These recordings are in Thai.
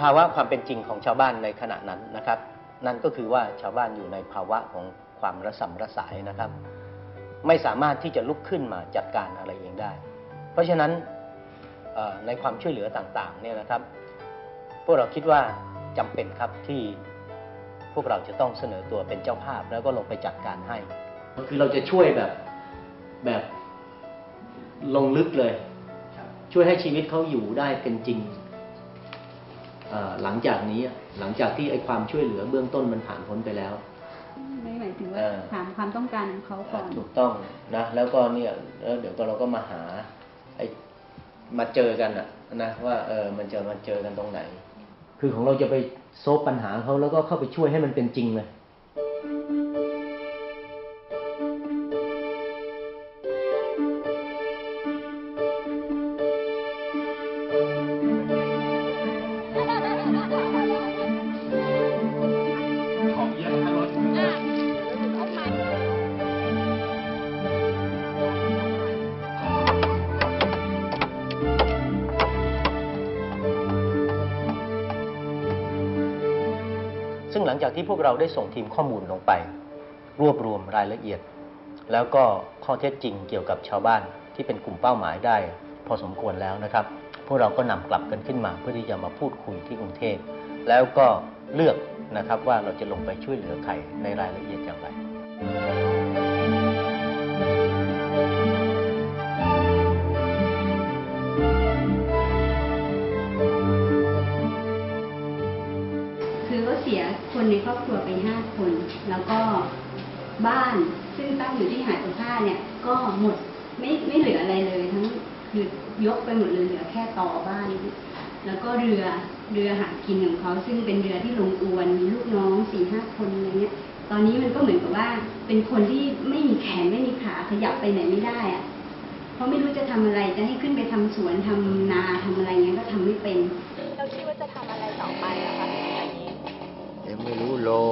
ภาวะความเป็นจริงของชาวบ้านในขณะนั้นนะครับ นั่นก็คือว่าชาวบ้านอยู่ในภาวะของความระสำระสายนะครับ ไม่สามารถที่จะลุกขึ้นมาจัดการอะไรเองได้ เพราะฉะนั้นเอ่อในความช่วยเหลือต่างๆเนี่ยนะครับ พวกเราคิดว่าจำเป็นครับที่พวกเราจะต้องเสนอตัวเป็นเจ้าภาพแล้วก็ลงไปจัดการให้ คือเราจะช่วยแบบแบบลงลึกเลย ช่วยให้ชีวิตเขาอยู่ได้เป็นจริงเอ่อ หลังจากนี้หลังจากที่ไอ้ความช่วยเหลือเบื้องต้นมันผ่านพ้นไปแล้วไม่หมายถึงว่าเออถามความต้องการของเขาก่อนถูกต้องนะแล้วก็เนี่ยแล้วเดี๋ยวก็เราก็มาหาไอ้มาเจอกันอะนะว่าเออมันจะมาเจอกันตรงไหน คือของเราจะไปโซฟปัญหาเขาแล้วก็เข้าไปช่วยให้มันเป็นจริงเลย ซึ่งหลังจากที่พวกเราได้ส่งทีมข้อมูลลงไป รวบรวมรายละเอียด แล้วก็ข้อเท็จจริงเกี่ยวกับชาวบ้านที่เป็นกลุ่มเป้าหมายได้ พอสมควรแล้วนะครับ พวกเราก็นำกลับกันขึ้นมา เพื่อที่จะมาพูดคุยที่กรุงเทพแล้วก็เลือกนะครับว่าเราจะลงไปช่วยเหลือใครในรายละเอียดอย่างไร คนในครอบครัวไปห้าคน แล้วก็บ้านซึ่งตั้งอยู่ที่หาดสุผ้าเนี่ยก็หมดไม่ไม่เหลืออะไรเลย ทั้งคือยกไปหมดเลยเหลือแค่ต่อบ้าน แล้วก็เรือเรือหากินของเขาซึ่งเป็นเรือที่ลงอวนมีลูกน้องสี่ห้าคนอะไรเงี้ย ตอนนี้มันก็เหมือนกับว่า เป็นคนที่ไม่มีแขนไม่มีขาขยับไปไหนไม่ได้อะเพราะไม่รู้จะทำอะไรจะให้ขึ้นไปทำสวนทำนาทำอะไรเงี้ยก็ทำไม่เป็นเราคิดว่าจะทำอะไรต่อไปอะคะ ยังไม่รู้รอ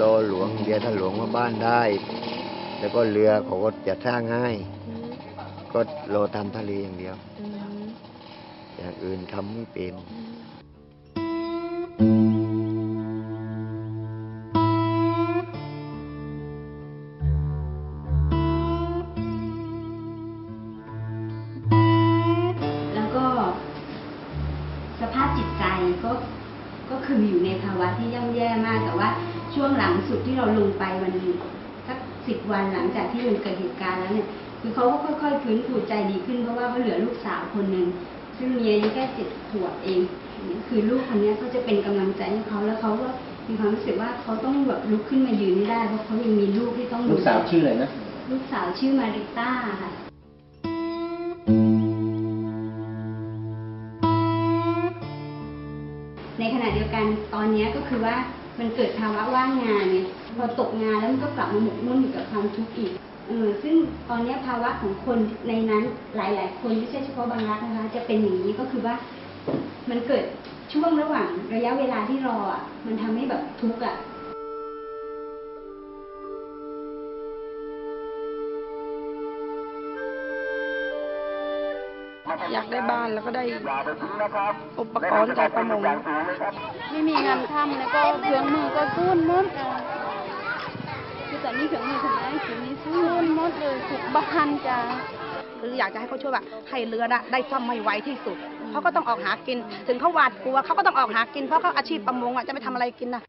รอหลวงเดียวถ้าหลวงมาบ้านได้ แล้วก็เรือเขาก็จะสร้างง่าย ก็รอทำทะเลอย่างเดียว อย่างอื่นทำไม่เป็น คืออยู่ในภาวะที่ย่ำแย่มาก แต่ว่าช่วงหลังสุดที่เราลงไปวันสักสิบวันหลังจากที่มันเกิดเหตุการณ์แล้วเนี่ย คือเขาก็ค่อยๆฟื้นฟูใจดีขึ้นเพราะว่าเขาเหลือลูกสาวคนหนึ่งซึ่งมีอายุแค่เจ็ดขวบเอง คือลูกคนเนี้ยก็จะเป็นกำลังใจให้เขาแล้วเขาก็มีความรู้สึกว่าเขาต้องแบบลุกขึ้นมายืนให้ได้เพราะเขายังมีลูกที่ต้องดูลูกสาวชื่ออะไรนะ ลูกสาวชื่อมาริต้าค่ะ ยวกันตอนนี้ก็คือว่ามันเกิดภาวะว่างงานเนี่ยพอตกงานแล้วมันก็กลับมาหมกมุ่นอยู่กับความทุกข์อีกเออซึ่งตอนนี้ภาวะของคนในนั้นหลาย ๆ คนไม่ใช่เฉพาะบางรักนะคะ จะเป็นอย่างนี้ก็คือว่า มันเกิดช่วงระหว่างระยะเวลาที่รออะมันทำให้แบบทุกข์อะ อยากได้บ้านแล้วก็ได้อุปกรณ์การประมงไม่มีงานทำแล้วก็เครื่องมือก็สูญหมดอะคือแต่นี่เครื่องมือทำไมคือมีสูญหมดเลยทุกบ้านจ้าคืออยากจะให้เขาช่วยว่าให้เรือน่ะได้ซ่อมไม่ไวที่สุดเขาก็ต้องออกหากิน ถึงเขาหวาดกลัวเขาก็ต้องออกหากินเพราะเขาอาชีพประมงอะจะไปทำอะไรกินน่ะ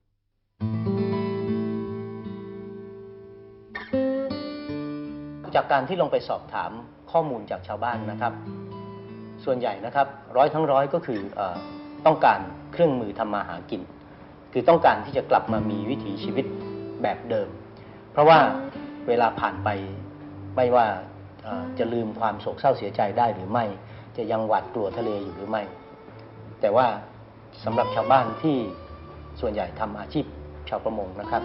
จากการที่ลงไปสอบถามข้อมูลจากชาวบ้านนะครับ ส่วนใหญ่นะครับร้อยทั้งร้อยก็คืออต้องการเครื่องมือทำมาหากิน คือต้องการที่จะกลับมามีวิถีชีวิตแบบเดิม เพราะว่าเวลาผ่านไปไม่ว่าจะลืมความโศกเศร้าเสียใจได้หรือไม่ จะยังหวาดกลัวทะเลอยู่หรือไม่ แต่ว่าสำหรับชาวบ้านที่ส่วนใหญ่ทำอาชีพชาวประมงนะครับ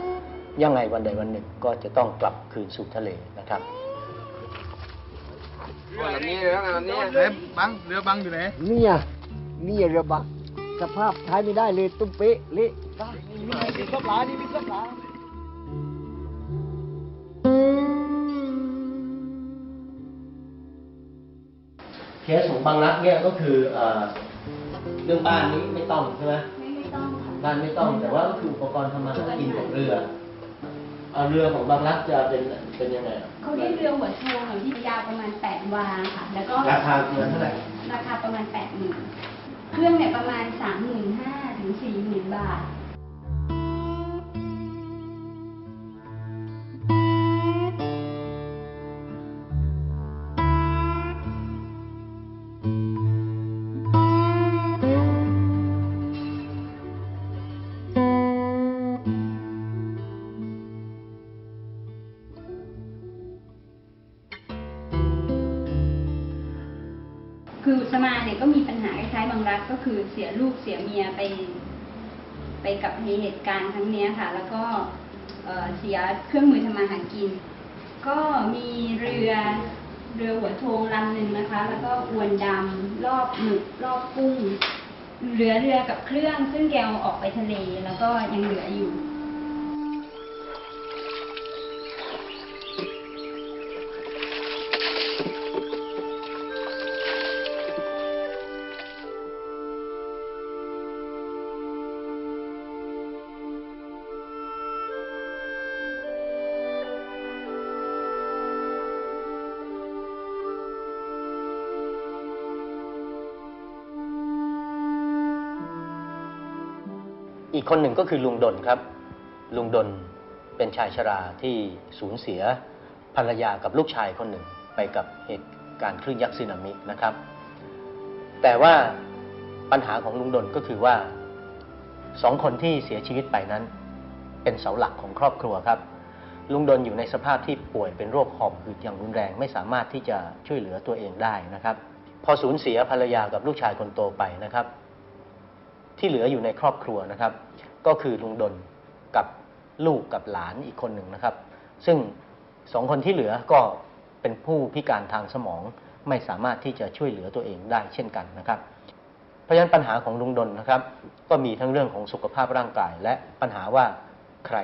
ยังไงวันใดวันหนึ่งก็จะต้องกลับคืนสู่ทะเลนะครับ เรือบังเรือบังอยู่ไหนเนี่ยนี่เรือบักสภาพใช้ไม่ได้เลยตุ้มเป๊ะเละมีข้าวปลานี่มีข้าวปลาเคสของบางรักเนี่ยก็คือเอ่อเรื่องบ้านนี้ไม่ต้องใช่ไหมไม่ไม่ต้องค่ะบ้านไม่ต้องแต่ว่าก็คืออุปกรณ์ทำมาหากินกับเรือเอาเรือของบางรักจะเป็นเป็นยังไงอะเขาเรียกเรือหัวโชงอะที่ยาวประมาณ8 วาค่ะ แล้วก็ราคาเรือเท่าไหร่ราคาประมาณ8 0 0 0 0เครื่องเนี่ยประมาณ35,000ถึง40,000บาท คือสมาเนี่ยก็มีปัญหาคล้ายๆบางรักก็คือเสียลูกเสียเมียไป ไปกับเหตุการณ์ครั้งนี้ค่ะ แล้วก็เเสียเครื่องมือทำมาหากิน ก็มีเรือเรือหัวโทงลำหนึ่งนะคะ แล้วก็อวนดำรอบหมึกรอบกุ้งเหลือเรือกับเครื่องซึ่งแกเอาออกไปทะเล แล้วก็ยังเหลืออยู่ อีกคนหนึ่งก็คือลุงดนครับ ลุงดนเป็นชายชราที่สูญเสียภรรยากับลูกชายคนหนึ่งไปกับเหตุการณ์คลื่นยักษ์สึนามินะครับ แต่ว่าปัญหาของลุงดนก็คือว่าสองคนที่เสียชีวิตไปนั้น เป็นเสาหลักของครอบครัวครับ ลุงดนอยู่ในสภาพที่ป่วยเป็นโรคหอบหืดอย่างรุนแรงไม่สามารถที่จะช่วยเหลือตัวเองได้นะครับ พอสูญเสียภรรยากับลูกชายคนโตไปนะครับ ที่เหลืออยู่ในครอบครัวนะครับ ก็คือลุงดนกับลูกกับหลานอีกคนหนึ่งนะครับ ซึ่งสองคนที่เหลือก็เป็นผู้พิการทางสมองไม่สามารถที่จะช่วยเหลือตัวเองได้เช่นกันนะครับ เพราะฉะนั้นปัญหาของลุงดนนะครับ ก็มีทั้งเรื่องของสุขภาพร่างกาย และปัญหาว่าใคร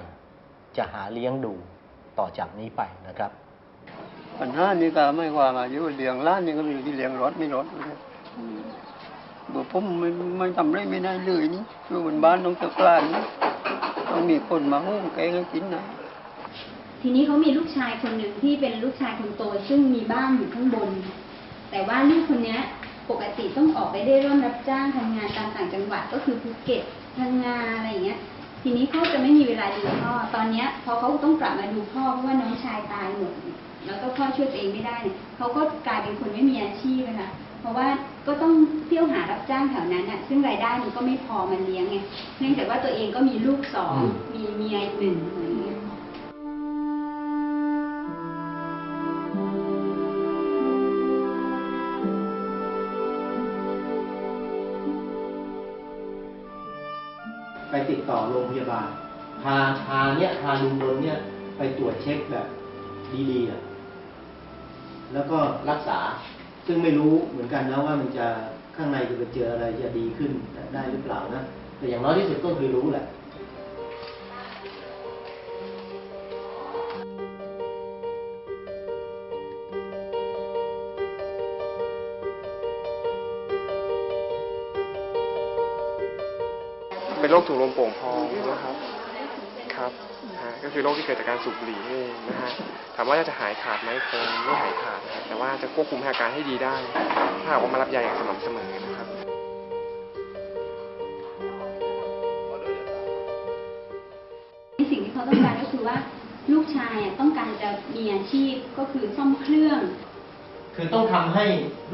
จะหาเลี้ยงดูต่อจากนี้ไปนะครับ ปัญหานี่ก็ไม่ว่ามาอยู่เลี้ยงร้านนี่ก็มีที่เลี้ยงรถไม่รถเลย บอผมไม่ไม่ทำไรไม่ได้เลยนี่อยู่บนบ้านต้องตะกร้านนี่ต้องมีคนมาหุ้มแกงให้กินนะทีนี้เขามีลูกชายคนหนึ่งที่เป็นลูกชายคนโตซึ่งมีบ้านอยู่ข้างบน แต่ว่าลูกคนเนี้ยปกติต้องออกไปได้ร่วมรับจ้างทำงานตามต่างจังหวัดก็คือภูเก็ตพังงาอะไรอย่างเงี้ย ทีนี้เขาจะไม่มีเวลาดูพ่อ ตอนเนี้ยพอเขาต้องกลับมาดูพ่อเพราะว่าน้องชายตายหมดแล้วก็พ่อช่วยตัวเองไม่ได้เนี่ยเขาก็กลายเป็นคนไม่มีอาชีพนะคะ เพราะว่าก็ต้องเที่ยวหารับจ้างแถวนั้นน่ะ ซึ่งรายได้มันก็ไม่พอมันเลี้ยงไง เนื่องจากว่าตัวเองก็มีลูกสองอืมมีเมียอีกหนึ่งอะไรอย่างเงี้ยไปติดต่อโรงพยาบาล พาพาเนี่ยพาลุงดนเนี่ยไปตรวจเช็คแบบดีๆอะแล้วก็รักษา ซึ่งไม่รู้เหมือนกันนะว่ามันจะข้างในจะไปเจออะไรจะดีขึ้นได้หรือเปล่านะ แต่อย่างน้อยที่สุดก็คือรู้แหละเป็นโรคถุงลมโป่งพองนะครับ ครับฮะก็คือโรคที่เกิดจากการสูบบุหรี่นี่เองนะฮะถามว่าจะหายขาดไหมคงไม่หายขาดนะครับแต่ว่าจะควบคุมอาการให้ดีได้ ถ้าหากว่ามารับยาอย่างสม่ำเสมอนะครับสิ่งที่เขาต้องการก็คือว่าลูกชายอะต้องการจะมีอาชีพก็คือซ่อมเครื่อง คือต้องทำให้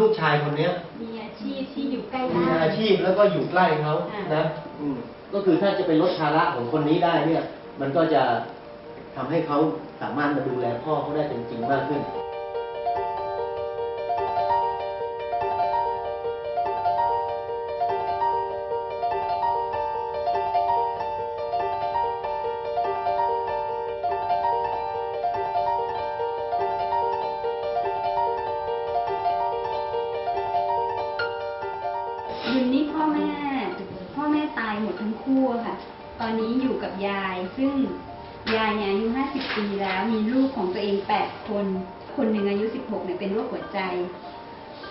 ลูกชายคนเนี้ย มีอาชีพที่อยู่ใกล้มีบ้านอาชีพแล้วก็อยู่ใกล้เขาอ่านนะ อืมก็คือถ้าจะไปลดภาระของคนนี้ได้เนี่ย มันก็จะทำให้เขาสามารถมาดูแลพ่อเขาได้จริงมากขึ้น 50 ปีแล้ว มีลูกของตัวเอง 8 คน คนหนึ่งอายุ 16เนี่ยเป็นโรคหัวใจ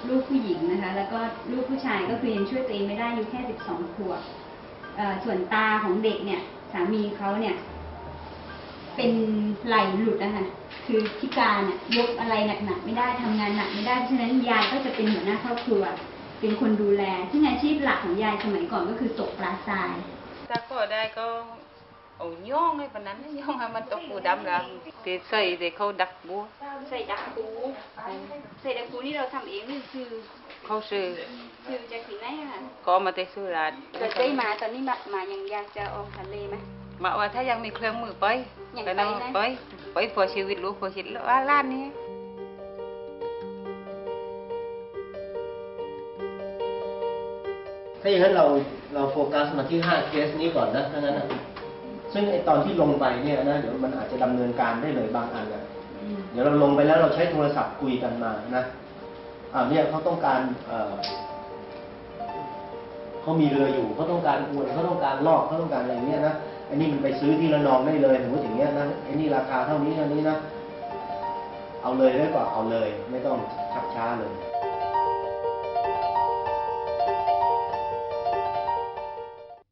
ลูกผู้หญิงนะคะ แล้วก็ลูกผู้ชายก็คือยังช่วยตัวเองไม่ได้อายู่แค่ 12 ขวบส่วนตาของเด็กเนี่ย สามีเขาเนี่ย เป็นไหลหลุดนะคะคือพิการน่ะยกอะไรหนักๆไม่ได้ทำงานหนักไม่ได้เพราะฉะนั้นยายก็จะเป็นหัวหน้าครอบครัว เป็นคนดูแล ซึ่งอาชีพหลักของยายสมัยก่อนก็คือตกปลาทรายถ้าก็ได้ก็ เอาย่องให้ปานนั้นนะย่องให้มันตกปูดำแล้วที่ใส่ที่เขาดักบัวใส่ดักปูใส่ดักปูนี่เราทำเองนี่คือเขาซื้อคือจากที่ไหนอะคะก็เอามาแต่สุราษฎร์เกิดได้มาตอนนี้มามายังอยากจะออกทะเลไหมมาว่าถ้ายังมีเครื่องมือไปยังก็นั่งไปนะไปไปพอชีวิตลูกพอชีวิตว่าล้านนี้ถ้าอย่างนั้นเราเราโฟกัสมาที่5เคสนี้ก่อนนะถ้างั้นนะ ซึ่งไอตอนที่ลงไปเนี่ยนะเดี๋ยวมันอาจจะดำเนินการได้เลยบางอันนะเดี๋ยวเราลงไปแล้วเราใช้โทรศัพท์คุยกันมานะอ่าเนี่ยเขาต้องการเอ่อเขามีเรืออยู่เขาต้องการอวนเขาต้องการลอกเขาต้องการอะไรอย่างเงี้ยนะไอ้นี่มันไปซื้อที่ระนองได้เลยสมมติอย่างเงี้ยนะไอ้นี่ราคาเท่านี้เท่านี้นะเอาเลยได้กว่าเอาเลย ไม่ต้องชักช้าเลย